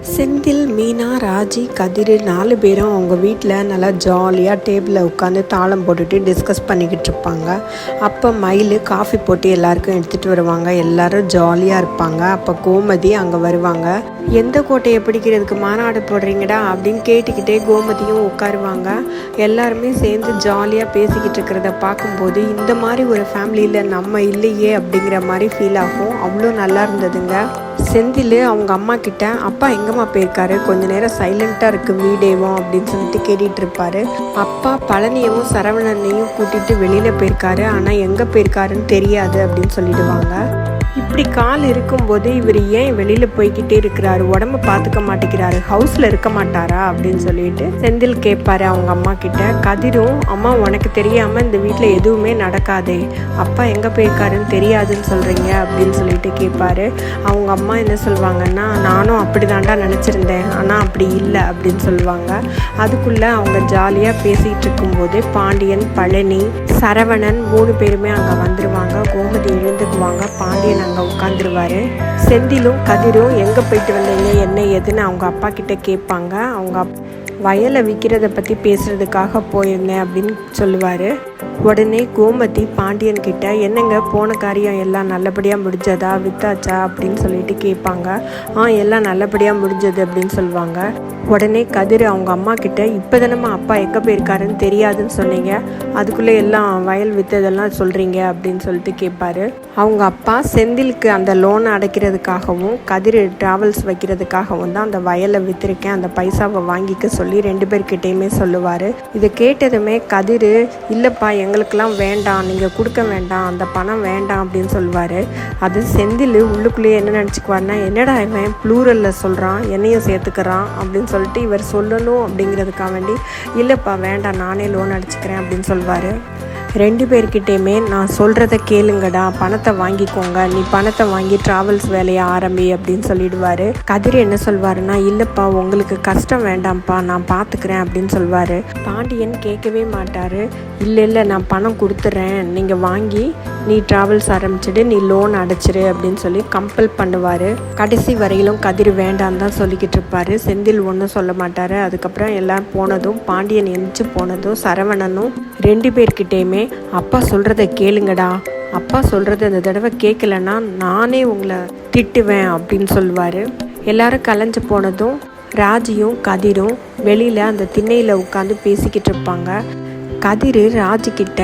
செந்தில் மீனா ராஜி கதிர் நாலு பேரும் அவங்க வீட்டில் நல்லா ஜாலியாக டேபிளில் உட்காந்து தாளம் போட்டுட்டு டிஸ்கஸ் பண்ணிக்கிட்டு இருப்பாங்க. அப்போ மயில் காஃபி போட்டு எல்லாருக்கும் எடுத்துகிட்டு வருவாங்க. எல்லாரும் ஜாலியாக இருப்பாங்க. அப்போ கோமதி அங்கே வருவாங்க. எந்த கோட்டையை பிடிக்கிறதுக்கு மாநாடு போடுறீங்கடா? அப்படின்னு கேட்டுக்கிட்டே கோமதியும் உட்காருவாங்க. எல்லாருமே சேர்ந்து ஜாலியாக பேசிக்கிட்டு இருக்கிறத பார்க்கும்போது இந்த மாதிரி ஒரு ஃபேமிலியில் நம்ம இல்லையே அப்படிங்கிற மாதிரி ஃபீல் ஆகும். அவ்வளோ நல்லா இருந்ததுங்க. செந்தில் அவங்க அம்மா கிட்ட அப்பா எங்கம்மா போயிருக்காரு? கொஞ்ச நேரம் சைலண்ட்டாக இருக்கு வீடேவும் அப்படின்னு சொல்லிட்டு கேட்டுட்டு இருப்பாரு. அப்பா பழனியவும் சரவணனையும் கூட்டிட்டு வெளியில் போயிருக்காரு. ஆனால் எங்கே போயிருக்காருன்னு தெரியாது அப்படின்னு சொல்லிடுவாங்க. இப்படி கால் இருக்கும்போது இவர் ஏன் வெளியில் போய்கிட்டே இருக்கிறாரு? உடம்ப பார்த்துக்க மாட்டேங்கிறாரு. ஹவுஸில் இருக்க மாட்டாரா? அப்படின்னு சொல்லிட்டு செந்தில் கேட்பாரு அவங்க அம்மா கிட்ட. கதிரும் அம்மா உனக்கு தெரியாமல் இந்த வீட்டில் எதுவுமே நடக்காதே. அப்பா எங்கே போயிருக்காருன்னு தெரியாதுன்னு சொல்கிறீங்க அப்படின்னு சொல்லிட்டு கேட்பாரு அவங்க அம்மா என்ன சொல்லுவாங்கன்னா நானும் அப்படி தாண்டா நினச்சிருந்தேன். ஆனால் அப்படி இல்லை. அப்படின்னு சொல்லுவாங்க. அதுக்குள்ளே அவங்க ஜாலியாக பேசிகிட்டு இருக்கும்போது பாண்டியன் பழனி சரவணன் மூணு பேருமே அங்கே வந்துடுவாங்க கோமதி எழுந்துக்குவாங்க. பாண்டியன் அங்கே உட்காந்துருவாரு செந்திலும் கதிரும் எங்கே போயிட்டு வந்தீங்க என்ன ஏதுன்னு அவங்க அப்பா கிட்ட கேட்பாங்க. அவங்க வயலை விற்கிறத பற்றி பேசுகிறதுக்காக போயிருந்தேன் அப்படின்னு சொல்லுவார். உடனே கோமதி பாண்டியன் கிட்ட என்னங்க போன காரியம் எல்லாம் நல்லபடியாக முடிஞ்சதா? வித்தாச்சா? அப்படின்னு சொல்லிட்டு கேட்பாங்க. ஆ எல்லாம் நல்லபடியாக முடிஞ்சது அப்படின்னு சொல்லுவாங்க. உடனே கதிர் அவங்க அம்மா கிட்ட இப்போ தானம்மா அப்பா எங்கே போயிருக்காருன்னு தெரியாதுன்னு சொன்னீங்க. அதுக்குள்ளே எல்லாம் வயல் வித்ததெல்லாம் சொல்கிறீங்க அப்படின்னு சொல்லிட்டு கேட்பாரு. அவங்க அப்பா செந்திலுக்கு அந்த லோனை அடைக்கிறதுக்காகவும் கதிர் ட்ராவல்ஸ் வைக்கிறதுக்காகவும் தான் அந்த வயலை விற்றுருக்கேன் அந்த பைசாவை வாங்கிக்க சொல்லி ரெண்டு பேர்கிட்டையுமே சொல்லுவார். இதை கேட்டதுமே கதிர் இல்லைப்பா எங்களுக்கெல்லாம் வேண்டாம் நீங்கள் கொடுக்க வேண்டாம் அந்த பணம் வேண்டாம் அப்படின்னு சொல்லுவார். அது செந்தில் உள்ளுக்குள்ளேயே என்ன நினச்சிக்குவார்னா என்னடா இவன் ப்ளூரலில் சொல்கிறான் என்னையும் சேர்த்துக்கிறான் அப்படின்னு சொல்லிட்டு இவர் சொல்லணும் அப்படிங்கிறதுக்காக வேண்டி இல்லைப்பா வேண்டாம் நானே லோன் அடிச்சுக்கிறேன் அப்படின்னு சொல்லுவார். ரெண்டு பேர்கிட்டேயுமே நான் சொல்கிறத கேளுங்கடா பணத்தை வாங்கிக்கோங்க நீ பணத்தை வாங்கி ட்ராவல்ஸ் வேலையை ஆரம்பி அப்படின்னு சொல்லிடுவார். கதிர் என்ன சொல்வாருன்னா இல்லைப்பா உங்களுக்கு கஷ்டம் வேண்டாம்ப்பா நான் பார்த்துக்கிறேன் அப்படின்னு சொல்வார். பாண்டியன் கேட்கவே மாட்டார். இல்லை இல்லை நான் பணம் கொடுத்துட்றேன் நீங்கள் வாங்கி நீ ட்ராவல்ஸ் ஆரம்பிச்சிடு நீ லோன் அடைச்சிரு அப்படின்னு சொல்லி கம்பல் பண்ணுவார். கடைசி வரையிலும் கதிர் வேண்டாம் தான் சொல்லிக்கிட்டு இருப்பார். செந்தில் ஒன்றும் சொல்ல மாட்டார். அதுக்கப்புறம் எல்லாம் போனதும் பாண்டியன் எந்திரிச்சு போனதும் சரவணனும் ரெண்டு பேர்கிட்டேயுமே அப்பா சொல்கிறத கேளுங்கடா. அப்பா சொல்கிறது இந்த தடவை கேட்கலன்னா நானே உங்களை திட்டுவேன் அப்படின்னு சொல்லுவார். எல்லாரும் கலைஞ்சு போனதும் ராஜியும் கதிரும் வெளியில் அந்த திண்ணையில் உட்காந்து பேசிக்கிட்டு இருப்பாங்க. கதிர் ராஜுக்கிட்ட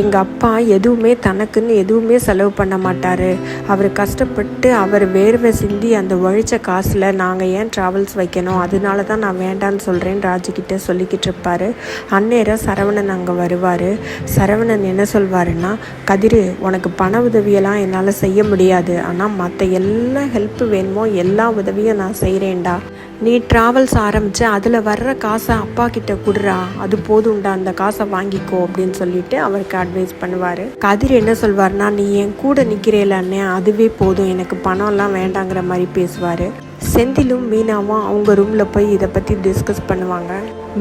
எங்கள் அப்பா எதுவுமே தனக்குன்னு எதுவுமே செலவு பண்ண மாட்டார். அவர் கஷ்டப்பட்டு அவர் வேர்வை சிந்தி அந்த ஒழிச்ச காசில் நாங்கள் ஏன் ட்ராவல்ஸ் வைக்கணும்? அதனால தான் நான் வேண்டான்னு சொல்கிறேன் ராஜுக்கிட்ட சொல்லிக்கிட்டு இருப்பார். அந்நேரம் சரவணன் அங்கே வருவார். சரவணன் என்ன சொல்வாருன்னா கதிர் உனக்கு பண உதவியெல்லாம் என்னால் செய்ய முடியாது. ஆனால் மற்ற எல்லா ஹெல்ப் வேணுமோ எல்லா உதவியும் நான் செய்கிறேன்டா நீ ட்ராவல்ஸ் ஆரம்பித்து அதில் வர்ற காசை அப்பா கிட்ட கொடுறா அது போதும்டா அந்த காசை வாங்கிக்கோ அப்படின்னு சொல்லிட்டு அவருக்கு அட்வைஸ் பண்ணுவார். கதிர் என்ன சொல்வார்னா நீ என் கூட நிற்கிறேல அண்ணே அதுவே போதும் எனக்கு பணம்லாம் வேண்டாங்கிற மாதிரி பேசுவார். செந்திலும் மீனாவும் அவங்க ரூமில் போய் இதை பற்றி டிஸ்கஸ் பண்ணுவாங்க.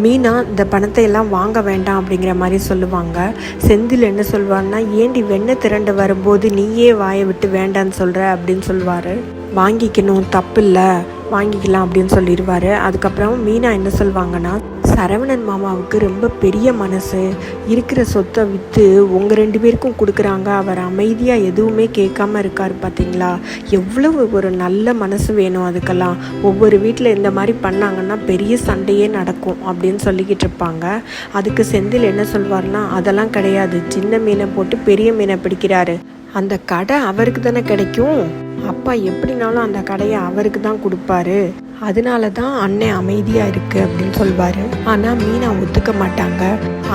மீனா இந்த பணத்தை எல்லாம் வாங்க வேண்டாம் அப்படிங்கிற மாதிரி சொல்லுவாங்க. செந்தில் என்ன சொல்வார்னா ஏண்டி வெண்ணெய் திரண்டு வரும்போது நீயே வாயை விட்டு வேண்டான்னு சொல்கிற அப்படின்னு சொல்லுவார் வாங்கிக்கணும் தப்பு இல்லை வாங்கிக்கலாம் அப்படின்னு சொல்லிடுவார். அதுக்கப்புறம் மீனா என்ன சொல்லுவாங்கன்னா சரவணன் மாமாவுக்கு ரொம்ப பெரிய மனசு. இருக்கிற சொத்தை விற்று உங்கள் ரெண்டு பேருக்கும் கொடுக்குறாங்க. அவர் அமைதியாக எதுவுமே கேட்காம இருக்கார் பார்த்தீங்களா எவ்வளவு ஒரு நல்ல மனசு வேணும் அதுக்கெல்லாம். ஒவ்வொரு வீட்டில் இந்த மாதிரி பண்ணாங்கன்னா பெரிய சண்டையே நடக்கும் அப்படின்னு சொல்லிக்கிட்டு இருப்பாங்க. அதுக்கு செந்தில் என்ன சொல்வார்னா அதெல்லாம் கிடையாது. சின்ன மீனை போட்டு பெரிய மீனை பிடிக்கிறாரு. அந்த கடை அவருக்கு தானே கிடைக்கும்? அப்பா எப்படினாலும் அந்த கடையை அவருக்கு தான் கொடுப்பாரு. அதனால தான் அண்ணன் அமைதியாக இருக்கு அப்படின்னு சொல்வாரு. ஆனால் மீனா ஒத்துக்க மாட்டாங்க.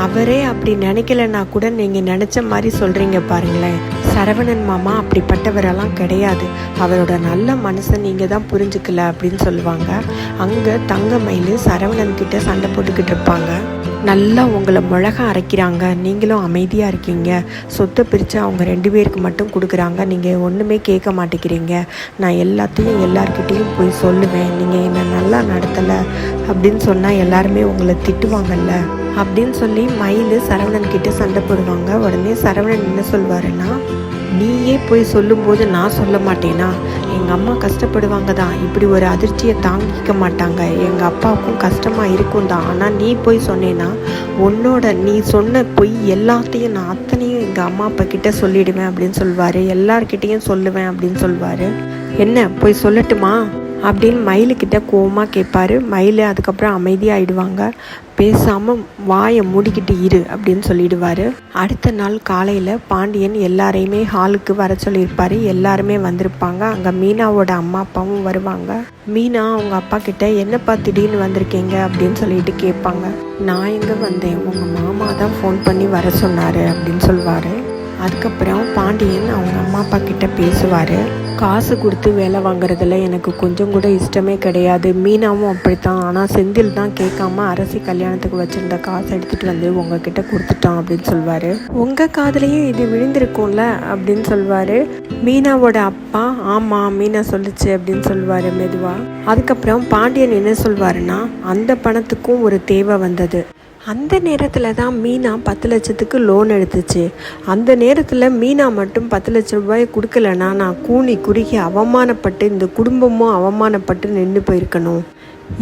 அவரே அப்படி நினைக்கலன்னா கூட நீங்கள் நினச்ச மாதிரி சொல்கிறீங்க பாருங்களேன். சரவணன் மாமா அப்படிப்பட்டவரெல்லாம் கிடையாது. அவரோட நல்ல மனசை நீங்கள் தான் புரிஞ்சுக்கல அப்படின்னு சொல்லுவாங்க. அங்கே தங்கமயில் சரவணன் கிட்ட சண்டை போட்டுக்கிட்டு இருப்பாங்க. நல்லா உங்களை மிளகா அரைக்கிறாங்க. நீங்களும் அமைதியாக இருக்கீங்க. சொத்தை பிரித்து அவங்க ரெண்டு பேருக்கு மட்டும் கொடுக்குறாங்க. நீங்கள் ஒன்றுமே கேட்க மாட்டேங்கிறீங்க. நான் எல்லாத்தையும் எல்லார்கிட்டேயும் போய் சொல்லுவேன். நீங்கள் என்னை நல்லா நடத்தலை அப்படின்னு சொன்னால் எல்லாருமே உங்களை திட்டுவாங்கல்ல அப்படின்னு சொல்லி மயில் சரவணன் கிட்ட சண்டை போடுவாங்க. உடனே சரவணன் என்ன சொல்வாருன்னா நீயே போய் சொல்லும்போது நான் சொல்ல மாட்டேனா? எங்கள் அம்மா கஷ்டப்படுவாங்க தான். இப்படி ஒரு அதிர்ச்சியை தாங்கிக்க மாட்டாங்க. எங்கள் அப்பாவுக்கும் கஷ்டமாக இருக்கும் தான். ஆனால் நீ போய் சொன்னேன்னா உன்னோட நீ சொன்ன பொய் எல்லாத்தையும் நான் அத்தனையும் எங்கள் அம்மா அப்பா கிட்டே சொல்லிடுவேன் அப்படின்னு சொல்வார் எல்லார்கிட்டேயும் சொல்லுவேன் அப்படின்னு சொல்வார் என்ன போய் சொல்லட்டுமா? அப்படின்னு மயிலுக்கிட்ட கோவமாக கேட்பாரு மயில் அதுக்கப்புறம் அமைதியாகிடுவாங்க பேசாமல் வாயை மூடிக்கிட்டு இரு அப்படின்னு சொல்லிடுவார். அடுத்த நாள் காலையில் பாண்டியன் எல்லாரையுமே ஹாலுக்கு வர சொல்லியிருப்பார். எல்லாருமே வந்திருப்பாங்க. அங்கே மீனாவோட அம்மா அப்பாவும் வருவாங்க. மீனா அவங்க அப்பா கிட்ட என்னப்பா திடீர்னு வந்திருக்கீங்க? அப்படின்னு சொல்லிட்டு கேட்பாங்க. நான் எங்கே வந்தேன்? உங்கள் மாமா தான் ஃபோன் பண்ணி வர சொன்னார் அப்படின்னு சொல்லுவார் அதுக்கப்புறம் பாண்டியன் அவங்க அம்மா அப்பா கிட்ட பேசுவார். காசு கொடுத்து வேலை வாங்குறதுல எனக்கு கொஞ்சம் கூட இஷ்டமே கிடையாது. மீனாவும் அப்படித்தான். ஆனால் செந்தில் தான் கேட்காம அரசி கல்யாணத்துக்கு வச்சுருந்த காசை எடுத்துகிட்டு வந்து உங்ககிட்ட கொடுத்துட்டான் அப்படின்னு சொல்வார். உங்கள் காதலையும் இது விழுந்திருக்கும்ல அப்படின்னு சொல்வார். மீனாவோட அப்பா ஆமாம் மீனா சொல்லுச்சு அப்படின்னு சொல்வார் மெதுவாக அதுக்கப்புறம் பாண்டியன் என்ன சொல்வாருன்னா அந்த பணத்துக்கும் ஒரு தேவை வந்தது. அந்த நேரத்தில் தான் மீனா பத்து லட்சத்துக்கு லோன் எடுத்துச்சு. அந்த நேரத்தில் மீனா மட்டும் பத்து லட்ச ரூபாய் கொடுக்கலனா நான் கூனி குறுகி அவமானப்பட்டு இந்த குடும்பமும் அவமானப்பட்டு நின்று போயிருக்கணும்.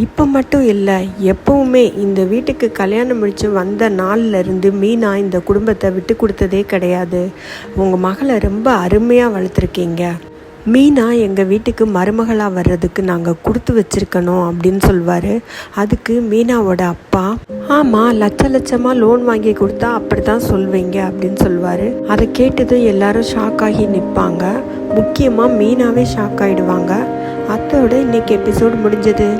இப்போ மட்டும் இல்லை எப்பவுமே இந்த வீட்டுக்கு கல்யாணம் முடித்து வந்த நாள்லேருந்து மீனா இந்த குடும்பத்தை விட்டு கொடுத்ததே கிடையாது. உங்கள் மகளை ரொம்ப அருமையாக வளர்த்துருக்கீங்க. மீனா எங்கள் வீட்டுக்கு மருமகளாக வர்றதுக்கு நாங்கள் கொடுத்து வச்சிருக்கணும் அப்படின்னு சொல்வார். அதுக்கு மீனாவோட அப்பா ஆமாம் லட்ச லட்சமாக லோன் வாங்கி கொடுத்தா அப்படி தான் சொல்வீங்க அப்படின்னு சொல்வார். அதை கேட்டதும் எல்லாரும் ஷாக் ஆகி நிற்பாங்க முக்கியமாக மீனாவே ஷாக் ஆகிடுவாங்க அத்தோட இன்னைக்கு எபிசோடு முடிஞ்சது.